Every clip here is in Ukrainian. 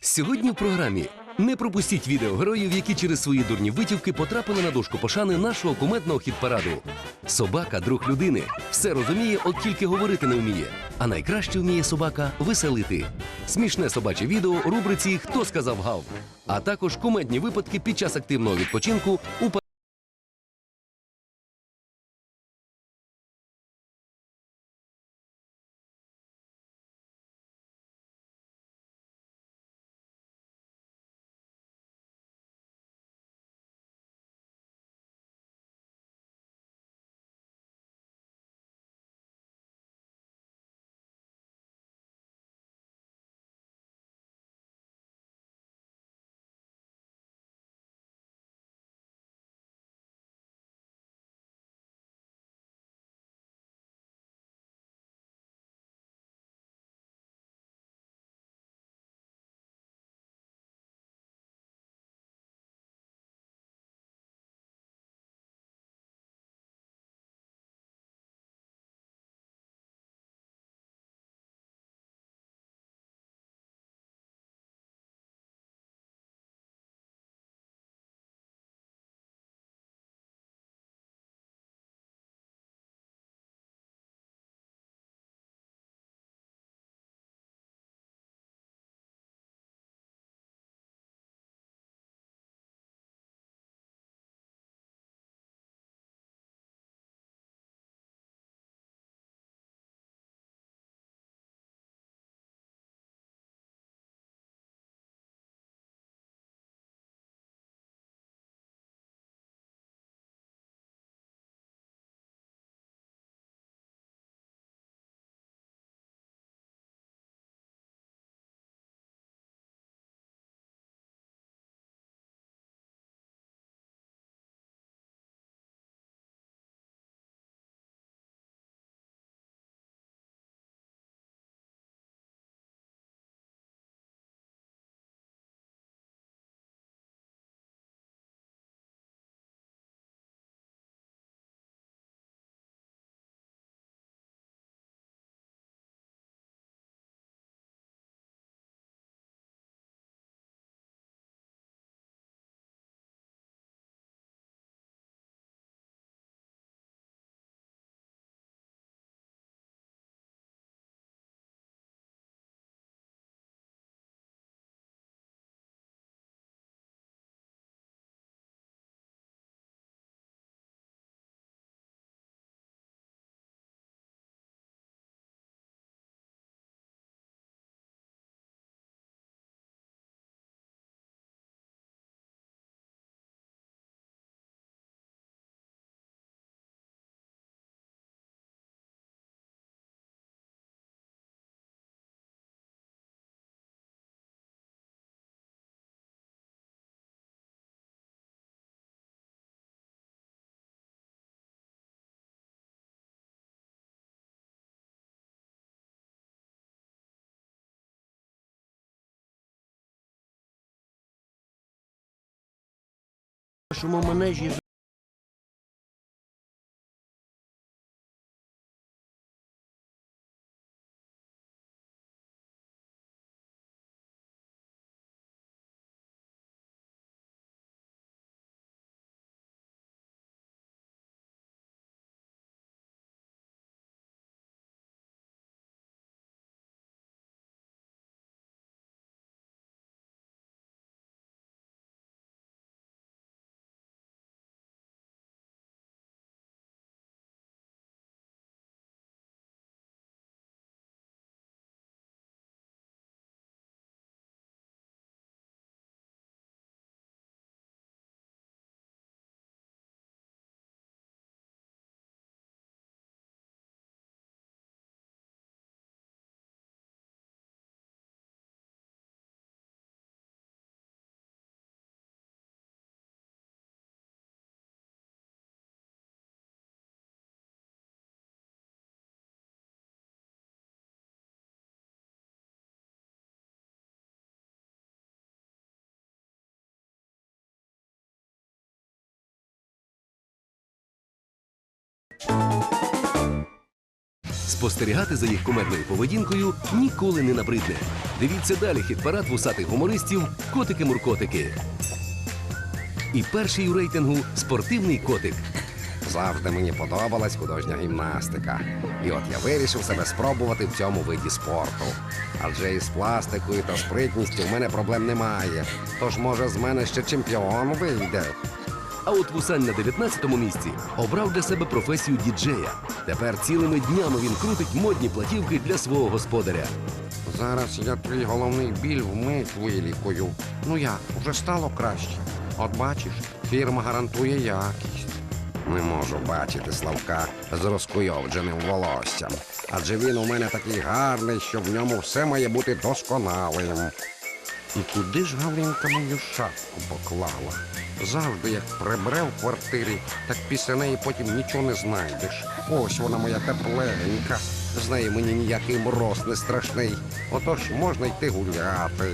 Сьогодні в програмі не пропустіть відео героїв, які через свої дурні витівки потрапили на дошку пошани нашого кумедного хіт-параду. Собака друг людини. Все розуміє, от тільки говорити не вміє. А найкраще вміє собака веселити. Смішне собаче відео у рубриці Хто сказав гав? А також кумедні випадки під час активного відпочинку у Acho uma maneira Спостерігати за їх кумедною поведінкою ніколи не набридне. Дивіться далі хіт-парад вусатих гумористів Котики-муркотики. І перший у рейтингу спортивний котик. Завжди мені подобалась художня гімнастика. І от я вирішив себе спробувати в цьому виді спорту. Адже із пластикою та спритністю в мене проблем немає. Тож, може, з мене ще чемпіон вийде. А от Вусань на 19-му місці обрав для себе професію діджея. Тепер цілими днями він крутить модні платівки для свого господаря. Зараз я твій головний біль вмить вилікую. Ну як, уже стало краще. От бачиш, фірма гарантує якість. Не можу бачити Славка з розкуйовдженим волоссям. Адже він у мене такий гарний, що в ньому все має бути досконалим. І куди ж Галинка мою шапку поклала? Завжди, як прибере в квартирі, так після неї потім нічого не знайдеш. Ось вона моя тепленька. З нею мені ніякий мороз не страшний. Отож можна йти гуляти.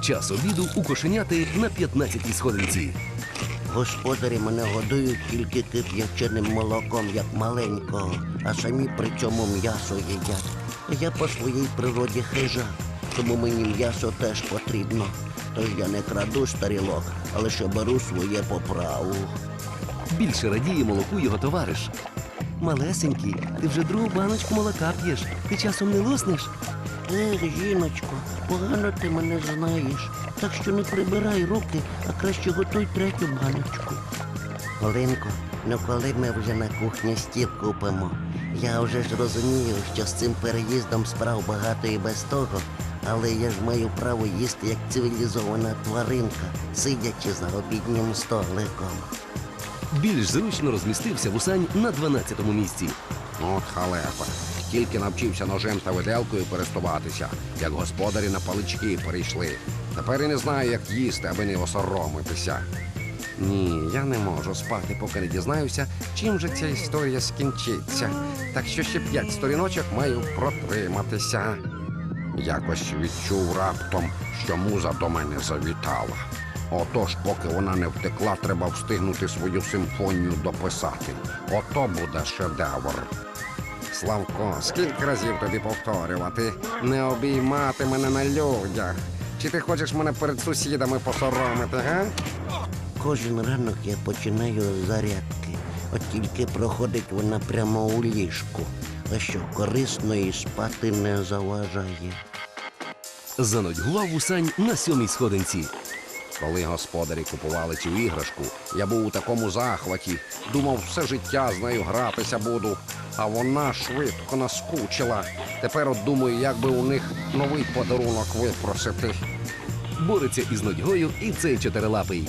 Час обіду у кошеняти на 15-й сходинці. Господарі мене годують тільки кип'яченим молоком, як маленького, а самі при цьому м'ясо їдять. Я по своїй природі хижак, тому мені м'ясо теж потрібно. Тож я не краду старілок, а лише беру своє по праву. Більше радіє молоку його товариш. Малесенький, ти вже другу баночку молока п'єш. Ти часом не луснеш? Ех, жіночко, погано ти мене знаєш. Так що не прибирай руки, а краще готуй третю баночку. Оленко, ну коли ми вже на кухні стіл купимо? Я вже ж розумію, що з цим переїздом справ багато і без того, але я ж маю право їсти як цивілізована тваринка, сидячи за обіднім столиком. Більш зручно розмістився Вусань на 12-му місці. От халепа. Тільки навчився ножем та виделкою перестуватися, як господарі на палички перейшли. Тепер і не знаю, як їсти, аби не осоромитися. Ні, я не можу спати, поки не дізнаюся, чим же ця історія скінчиться. Так що ще п'ять сторіночок маю протриматися. Якось відчув раптом, що муза до мене завітала. Отож, поки вона не втекла, треба встигнути свою симфонію дописати. Ото буде шедевр. Славко, скільки разів тобі повторювати? Не обіймати мене на людях. Чи ти хочеш мене перед сусідами посоромити, га? Кожен ранок я починаю зарядки, от тільки проходить вона прямо у ліжку, а що корисно і спати не заважає. Занудьгував Вусань на сьомій сходинці. Коли господарі купували цю іграшку, я був у такому захваті. Думав, все життя з нею гратися буду. А вона швидко наскучила. Тепер от думаю, як би у них новий подарунок випросити. Бореться із нудьгою і цей чотирилапий.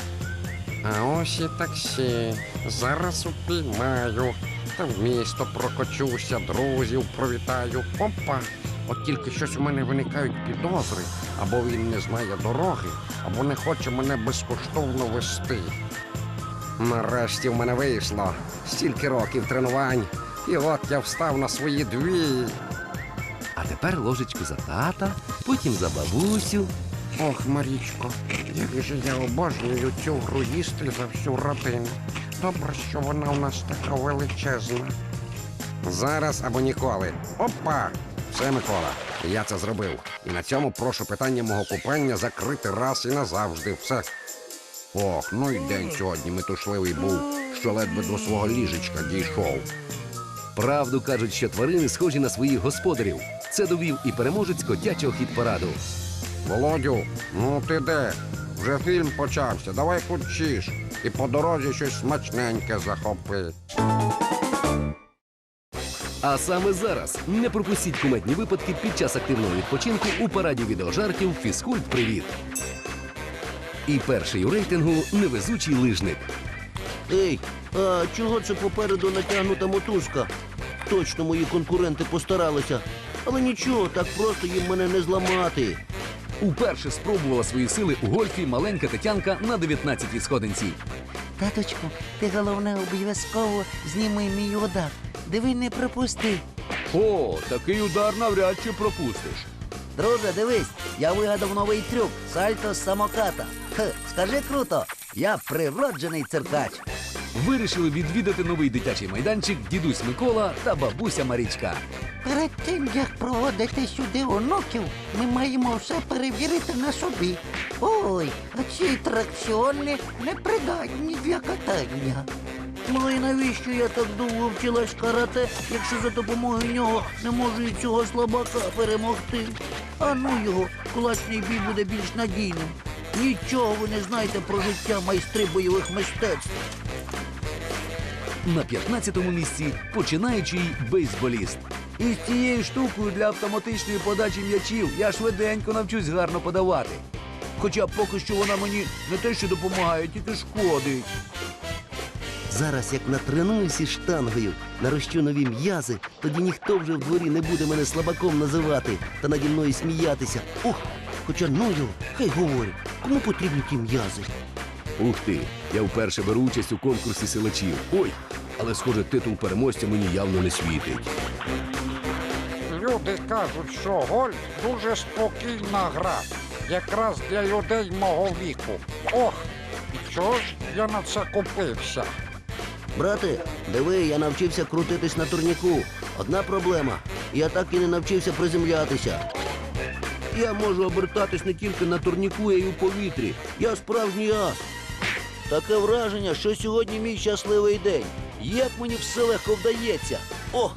А ось і таксі. Зараз упіймаю. Та в місто прокочуся, друзів привітаю. Опа! От тільки щось у мене виникають підозри, або він не знає дороги, або не хоче мене безкоштовно вести. Нарешті в мене вийшло. Стільки років тренувань. І от я встав на свої дві. А тепер ложечку за тата, потім за бабусю. Ох, Марічко, як же я обожнюю цю гру їсти за всю родину. Добре, що вона у нас така величезна. Зараз або ніколи. Опа! Все, Микола, я це зробив. І на цьому прошу питання мого купання закрити раз і назавжди. Все. Ох, ну і день сьогодні метушливий був, що ледве до свого ліжечка дійшов. Правду кажуть, що тварини схожі на своїх господарів. Це довів і переможець котячого хіт-параду. Володю, ну ти де? Вже фільм почався. Давай курчиш. І по дорозі щось смачненьке захопи. А саме зараз не пропустіть кумедні випадки під час активного відпочинку у параді відеожартів Фізкульт Привіт. І перший у рейтингу невезучий лижник. Ей, а чого це попереду натягнута мотузка? Точно мої конкуренти постаралися. Але нічого, так просто їм мене не зламати. Уперше спробувала свої сили у гольфі маленька Тетянка на 19-й сходинці. Таточку, ти головне обов'язково зніми мій удар. Диви, не пропусти. О, такий удар навряд чи пропустиш. Друже, дивись, я вигадав новий трюк сальто з самоката. Хе, скажи круто, я природжений циркач. Вирішили відвідати новий дитячий майданчик дідусь Микола та бабуся Марічка. Перед тим, як проводити сюди онуків, ми маємо все перевірити на собі. Ой, а ці атракціони непридатні для катання. Ну і навіщо я так довго вчилась карате, якщо за допомогою нього не можу і цього слабака перемогти? А ну його, кулачний бій буде більш надійним. Нічого ви не знаєте про життя майстри бойових мистецтв. На 15-му місці починаючий бейсболіст. І з цією штукою для автоматичної подачі м'ячів я швиденько навчусь гарно подавати. Хоча поки що вона мені не те, що допомагає, тільки шкодить. Зараз, як натренуюся штангою, нарощу нові м'язи, тоді ніхто вже в дворі не буде мене слабаком називати та наді мною сміятися. Ох, хоча ну хай говорять, кому потрібні ті м'язи? Ух ти! Я вперше беру участь у конкурсі силачів. Ой, але схоже, титул переможця мені явно не світить. Люди кажуть, що гольф дуже спокійна гра, якраз для людей мого віку. Ох, і чого ж я на це купився? Брате, диви, я навчився крутитись на турніку. Одна проблема. Я так і не навчився приземлятися. Я можу обертатись не тільки на турніку, а й у повітрі. Я справжній ас. Таке враження, що сьогодні мій щасливий день. Як мені все легко вдається. Ох,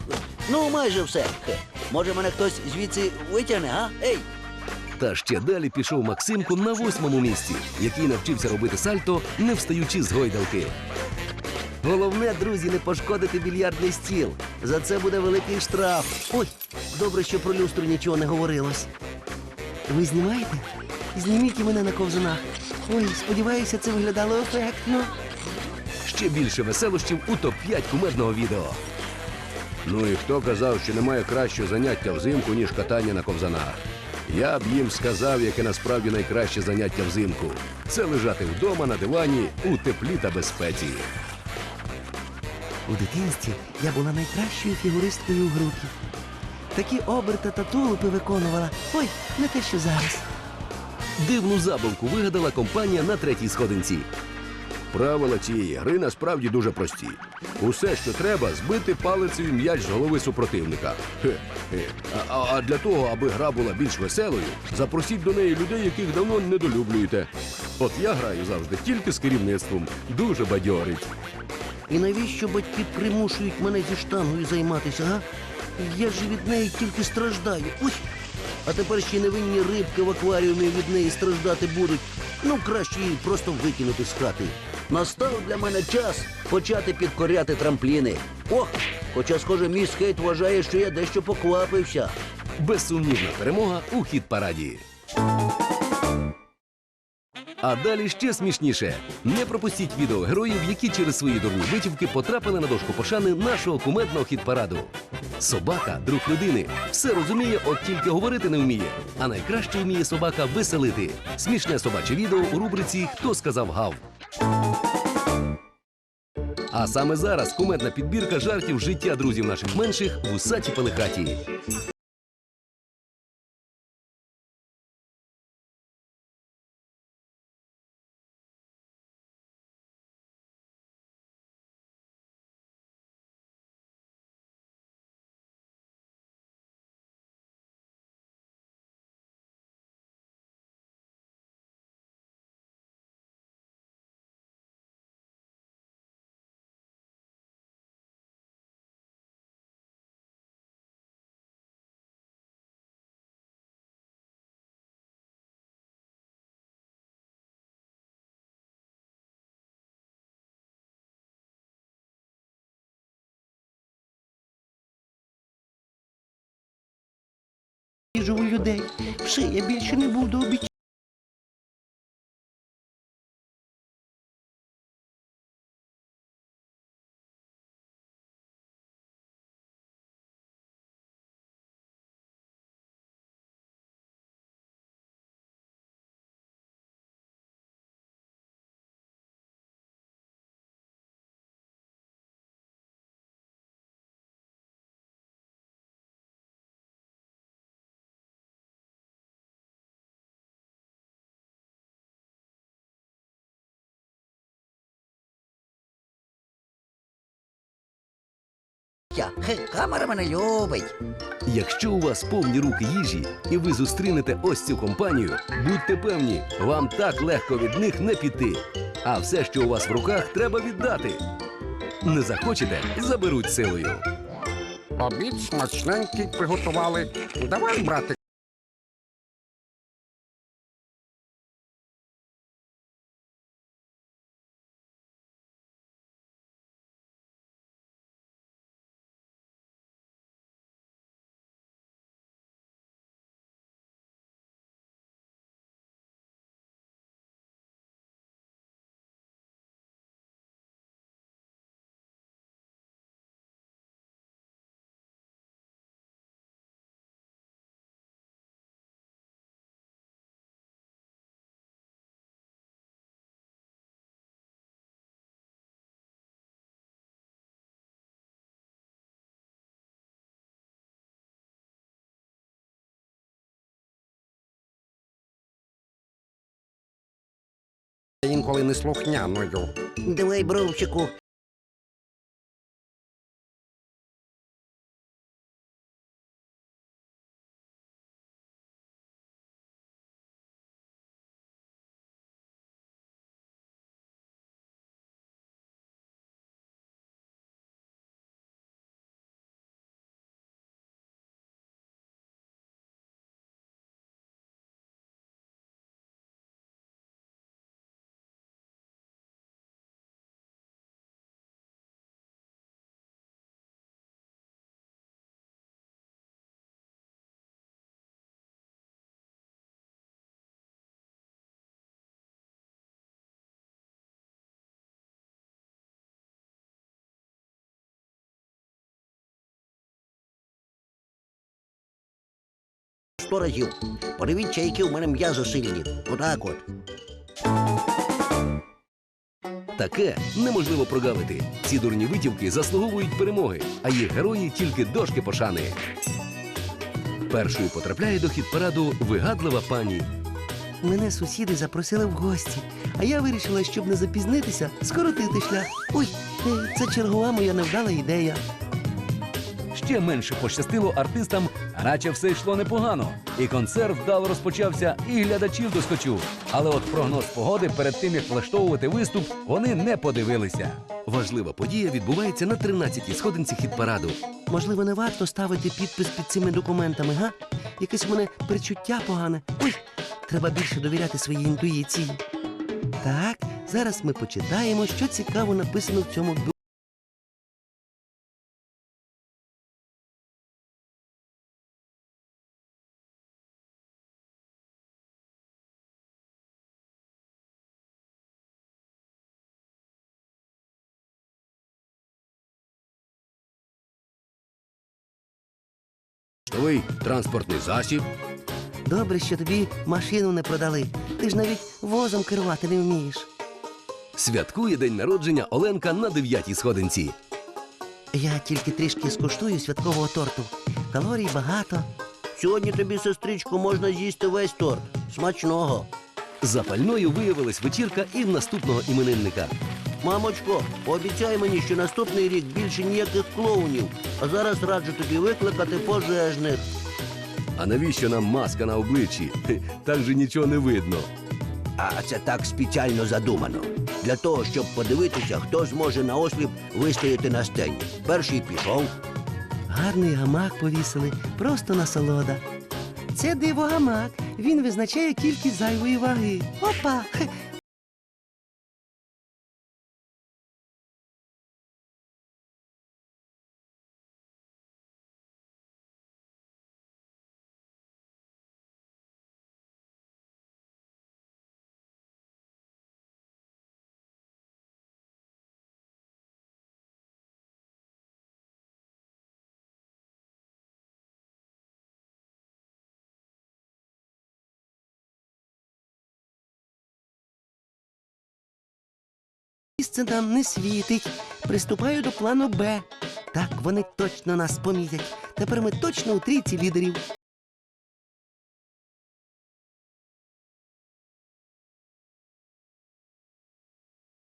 ну майже все. Може, мене хтось звідси витягне, а? Ей! Та ще далі пішов Максимко на восьмому місці, який навчився робити сальто, не встаючи з гойдалки. Головне, друзі, не пошкодити більярдний стіл. За це буде великий штраф. Ой, добре, що про люстру нічого не говорилось. Ви знімаєте? Зніміть і мене на ковзанах. Ой, сподіваюся, це виглядало ефектно. Ще більше веселощів у топ-5 кумедного відео. Ну і хто казав, що немає кращого заняття взимку, ніж катання на ковзанах? Я б їм сказав, яке насправді найкраще заняття взимку. Це лежати вдома на дивані у теплі та безпеці. У дитинстві я була найкращою фігуристкою у групі. Такі оберти та тулупи виконувала. Ой, не те, що зараз. Дивну забавку вигадала компанія на третій сходинці. Правила цієї гри насправді дуже прості. Усе, що треба, збити палицею м'яч з голови супротивника. Хе-хе. А, а- а для того, аби гра була більш веселою, запросіть до неї людей, яких давно недолюблюєте. От я граю завжди тільки з керівництвом. Дуже бадьорить. І навіщо батьки примушують мене зі штангою займатися, га? Я ж від неї тільки страждаю. Ой! А тепер ще невинні рибки в акваріумі від неї страждати будуть. Ну, краще її просто викинути з хати. Настав для мене час почати підкоряти трампліни. Ох, хоча, схоже, мій скейт вважає, що я дещо поквапився. Безсумнівна перемога у хіт параді. А далі ще смішніше. Не пропустіть відео героїв, які через свої дурні витівки потрапили на дошку пошани нашого кумедного хіт-параду. Собака, друг людини, все розуміє, от тільки говорити не вміє. А найкраще вміє собака веселити. Смішне собаче відео у рубриці Хто сказав гав. А саме зараз кумедна підбірка жартів життя друзів наших менших в усаті пелехаті. Їжу у людей. Все, я більше не буду обіцяти. Хе, камера мене любить. Якщо у вас повні руки їжі і ви зустрінете ось цю компанію, будьте певні, вам так легко від них не піти. А все, що у вас в руках, треба віддати. Не захочете, заберуть силою. Обід смачненький приготували. Давай, братик. Інколи неслухняною. Давай, бровчику. Сто разів. Подивіться, які у мене м'язи сильні. Отак от. Таке неможливо прогавити. Ці дурні витівки заслуговують перемоги, а їх герої тільки дошки пошани. Першою потрапляє до хіт-параду вигадлива пані. Мене сусіди запросили в гості, а я вирішила, щоб не запізнитися, скоротити шлях. Ой, це чергова моя невдала ідея. Ще менше пощастило артистам, наче все йшло непогано. І концерт вдало розпочався, і глядачів доскочив. Але от прогноз погоди перед тим, як влаштовувати виступ, вони не подивилися. Важлива подія відбувається на 13-й сходинці хіт-параду. Можливо, не варто ставити підпис під цими документами, га? Якесь у мене причуття погане. Ой, треба більше довіряти своїй інтуїції. Так, зараз ми почитаємо, що цікаво написано в цьому ду- транспортний засіб. Добре, що тобі машину не продали. Ти ж навіть возом керувати не вмієш. Святкує день народження Оленка на 9-й сходинці. Я тільки трішки скуштую святкового торту. Калорій багато. Сьогодні тобі, сестричко, можна з'їсти весь торт. Смачного. Запальною виявилась вечірка і в наступного іменинника. Мамочко, пообіцяй мені, що наступний рік більше ніяких клоунів. А зараз раджу тобі викликати пожежних. А навіщо нам маска на обличчі? Хе, Так же нічого не видно. А це так спеціально задумано. Для того, щоб подивитися, хто зможе наосліп вистояти на сцені. Перший пішов. Гарний гамак повісили, просто насолода. Це диво гамак. Він визначає кількість зайвої ваги. Опа! Хе. Місце нам не світить. Приступаю до плану Б. Так, вони точно нас помітять. Тепер ми точно у трійці лідерів.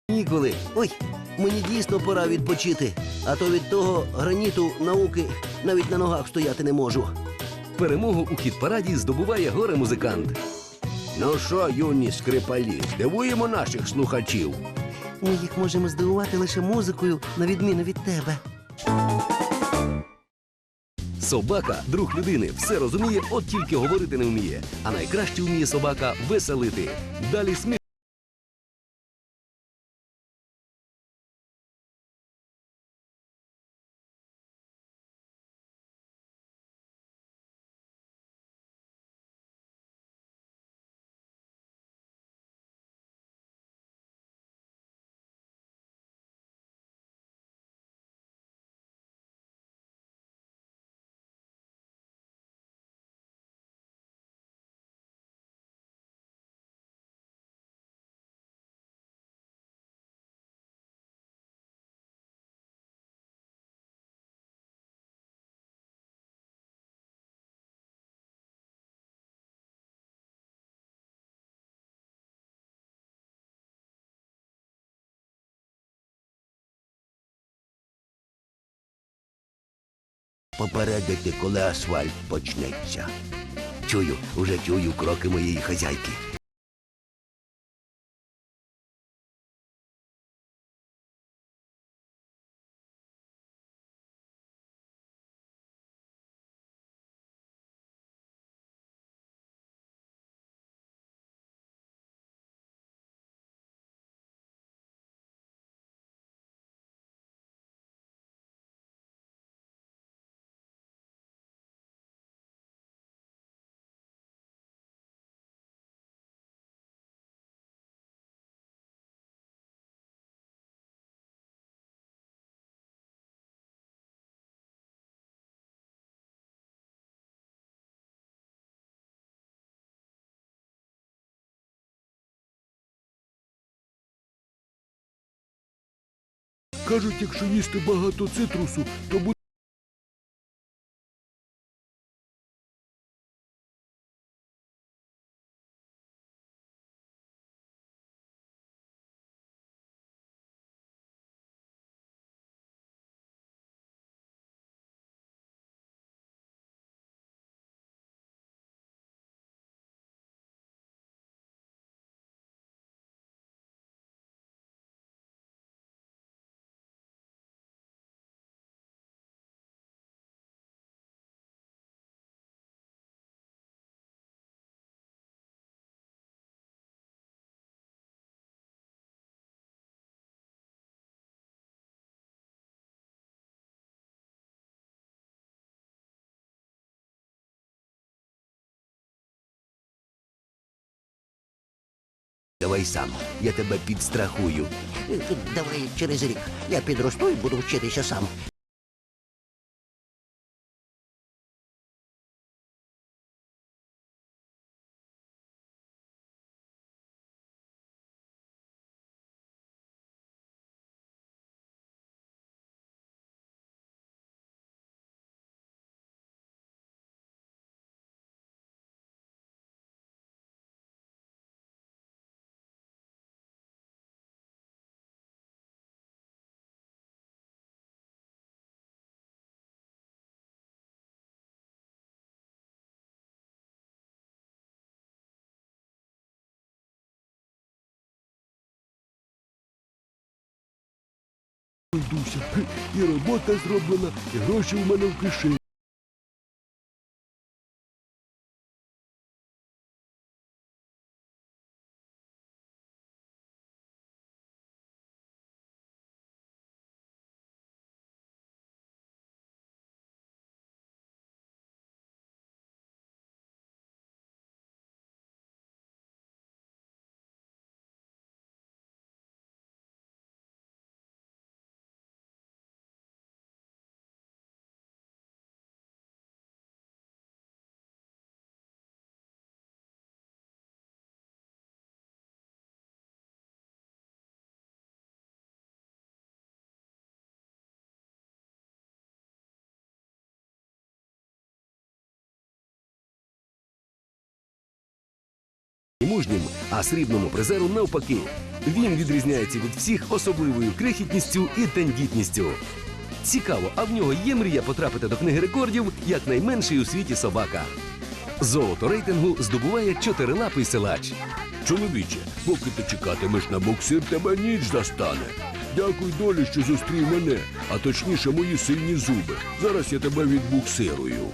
Ні, канікули. Ой, мені дійсно пора відпочити. А то від того граніту науки навіть на ногах стояти не можу. Перемогу у хіт-параді здобуває горе-музикант. Ну що, юні скрипалі, здивуємо наших слухачів. Ми їх можемо здивувати лише музикою, на відміну від тебе. Собака друг людини, все розуміє, от тільки говорити не вміє. А найкраще вміє собака веселити. Далі сміх. Попередити, коли асфальт почнеться. Чую, уже чую кроки моєї хазяйки. Кажуть, якщо їсти багато цитрусу, то буде. Давай сам, я тебе підстрахую. Е, Давай через рік. Я підросту і буду вчитися сам. Дуся, і робота зроблена, і гроші в мене в кишені. Мужнім, а срібному призеру навпаки. Він відрізняється від всіх особливою крихітністю і тендітністю. Цікаво, а в нього є мрія потрапити до книги рекордів як найменший у світі собака. Золото рейтингу здобуває чотирилапий силач. Чоловіче, поки ти чекатимеш на буксир, тебе ніч застане. Дякуй долі, що зустрів мене, а точніше мої сильні зуби. Зараз я тебе відбуксирую.